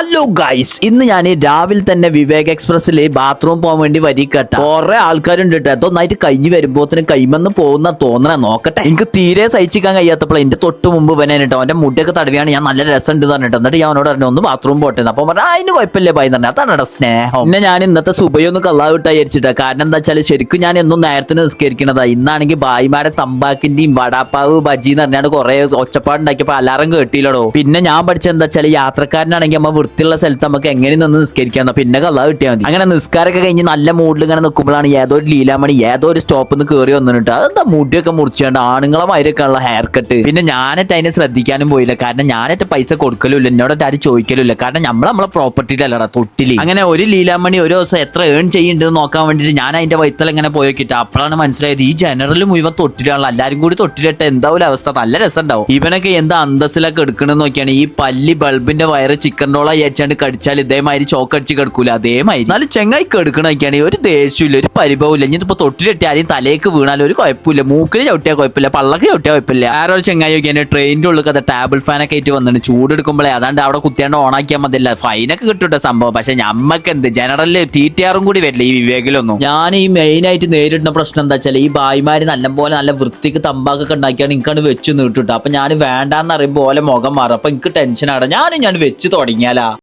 Hello guys ഇന്ന് ഞാൻ രാവിലെ തന്നെ വിവേക് എക്സ്പ്രസ്സിൽ ബാത്റൂം പോകാൻ വേണ്ടി വരിക്കട്ടെ കുറെ ആൾക്കാരുണ്ട് കേട്ടോ. നന്നായിട്ട് കഴിഞ്ഞ് വരുമ്പോത്തിന് കൈമെന്ന് പോകുന്ന തോന്നണ നോക്കട്ടെ. എനിക്ക് തീരെ സഹിച്ചിക്കാൻ കഴിയാത്തപ്പോൾ എന്റെ തൊട്ട് മുമ്പ് വനെ കേട്ടോ. അവന്റെ മുടിയൊക്കെ തടവിയാണ്. ഞാൻ നല്ല രസം ഉണ്ട് പറഞ്ഞിട്ട്. എന്നിട്ട് ഞാൻ അവനോട് പറഞ്ഞു ഒന്ന് ബാത്റൂം പോട്ടെ അപ്പൊ പറഞ്ഞു "ആ, അതിന് കുഴപ്പമില്ല ഭയം തന്നെ അതാണ് സ്നേഹം. പിന്നെ ഞാൻ ഇന്നത്തെ സുബയൊന്ന് കള്ളാവിട്ടാ വിചാരിച്ചിട്ടാ. കാരണം എന്താ വെച്ചാൽ ശരിക്കും ഞാൻ എന്നും നേരത്തിന് നിസ്കരിക്കണതാ. ഇന്നാണെങ്കിൽ ഭായിമാരുടെ തമ്പാക്കിന്റെയും വടാപ്പാവ് ബജി എന്ന് കുറെ ഒച്ചപ്പാടുണ്ടാക്കിയപ്പോ അലാറം കേട്ടില്ലടോ. പിന്നെ ഞാൻ പഠിച്ച എന്താ വെച്ചാൽ യാത്രക്കാരനാണെങ്കിൽ നമ്മ വൃത്തിയുള്ള സ്ഥലത്ത് നമുക്ക് എങ്ങനെ നിന്ന് നിസ്കരിക്കാം പിന്നെ കള്ളാ കിട്ടിയാൽ മതി. അങ്ങനെ നിസ്കാരമൊക്കെ കഴിഞ്ഞ് നല്ല മൂഡിൽ ഇങ്ങനെ നിൽക്കുമ്പോഴാണ് ഏതോ ഒരു ലീലാമണി ഏതോ ഒരു സ്റ്റോപ്പിൽ നിന്ന് കയറി വന്നിട്ട് അതെന്താ മുടിയൊക്കെ മുറിച്ചുകൊണ്ട് ആണുങ്ങളെ മാതിരിയൊക്കെ ഉള്ള ഹെയർ കട്ട് പിന്നെ ഞാനറ്റ് അതിനെ ശ്രദ്ധിക്കാനും പോയില്ല. കാരണം ഞാനറ്റ് പൈസ കൊടുക്കലുമില്ല. എന്നോട് ആരും ചോദിക്കലുമില്ല. കാരണം നമ്മൾ നമ്മളെ പ്രോപ്പർട്ടിയിലല്ലടാ തൊട്ടിൽ. അങ്ങനെ ഒരു ലീലാമണി ഒരു ദിവസം എത്ര ഏൺ ചെയ്യുന്നുണ്ടെന്ന് നോക്കാൻ വേണ്ടിയിട്ട് ഞാൻ അതിന്റെ വൈത്തൽ ഇങ്ങനെ പോയി നോക്കിയിട്ട് അപ്പോഴാണ് മനസ്സിലായത് ഈ ജനറൽ മുഴുവൻ തൊട്ടിലാണല്ലോ. എല്ലാരും കൂടി തൊട്ടിലിട്ട് എന്താവും അവസ്ഥ? നല്ല രസം ഉണ്ടാവും ഇവനൊക്കെ എന്താ അന്തസ്സിലൊക്കെ എടുക്കണമെന്ന് നോക്കിയാണ്. ഈ പല്ലി ബൾബിന്റെ വയറ് ചിക്കൻ റോള അയച്ചാണ്ട് കടിച്ചാൽ ഇതേമാതിരി ചോക്കടിച്ച് കിടക്കൂല. അതേമാതിരി. എന്നാലും ചെങ്ങായി കെടുക്കണൊക്കെയാണെങ്കിൽ ഒരു ദേഷ്യമില്ല ഒരു പരിഭവമില്ല ഇനി ഇപ്പൊ തൊട്ടിലിട്ട് ആരെയും തലേക്ക് വീണാലും ഒരു കുഴപ്പമില്ല മൂക്കിൽ ചവിട്ടിയാൽ കുഴപ്പമില്ല പള്ളക്ക് ചവിട്ടിയാൽ കുഴപ്പമില്ല. ആരോ ഒരു ചെങ്ങായി നോക്കിയാൽ ട്രെയിനിന്റെ ഉള്ളിൽ കഥ ടേബിൾ ഫാനൊക്കെ ആയിട്ട് വന്നിട്ട് ചൂടെടുക്കുമ്പോഴേ അതാണ്ട് അവിടെ കുത്തിയാണ്ട് ഓണാക്കിയാൽ മതില്ല ഫൈനൊക്കെ കിട്ടൂട്ടെ സംഭവം. പക്ഷെ ഞമ്മക്ക് എന്ത്? ജനറലിൽ ആറും കൂടി വരില്ല ഈ വിവേകിലൊന്നും? ഞാൻ ഈ മെയിൻ ആയിട്ട് നേരിടുന്ന പ്രശ്നം എന്താ വെച്ചാൽ ഈ ഭായിമാര് നല്ലപോലെ നല്ല വൃത്തിക്ക് തമ്പാക്കൊക്കെ ഉണ്ടാക്കിയാണ് എനിക്കാണ് വെച്ച് നീട്ടിട്ട്. അപ്പൊ ഞാൻ വേണ്ടാന്ന് അറിയുമ്പോൾ ഓലെ മുഖം മാറും. അപ്പൊ എനിക്ക് ടെൻഷൻ ആണ് ഞാൻ ഞാൻ വെച്ച് തുടങ്ങിയാലാ.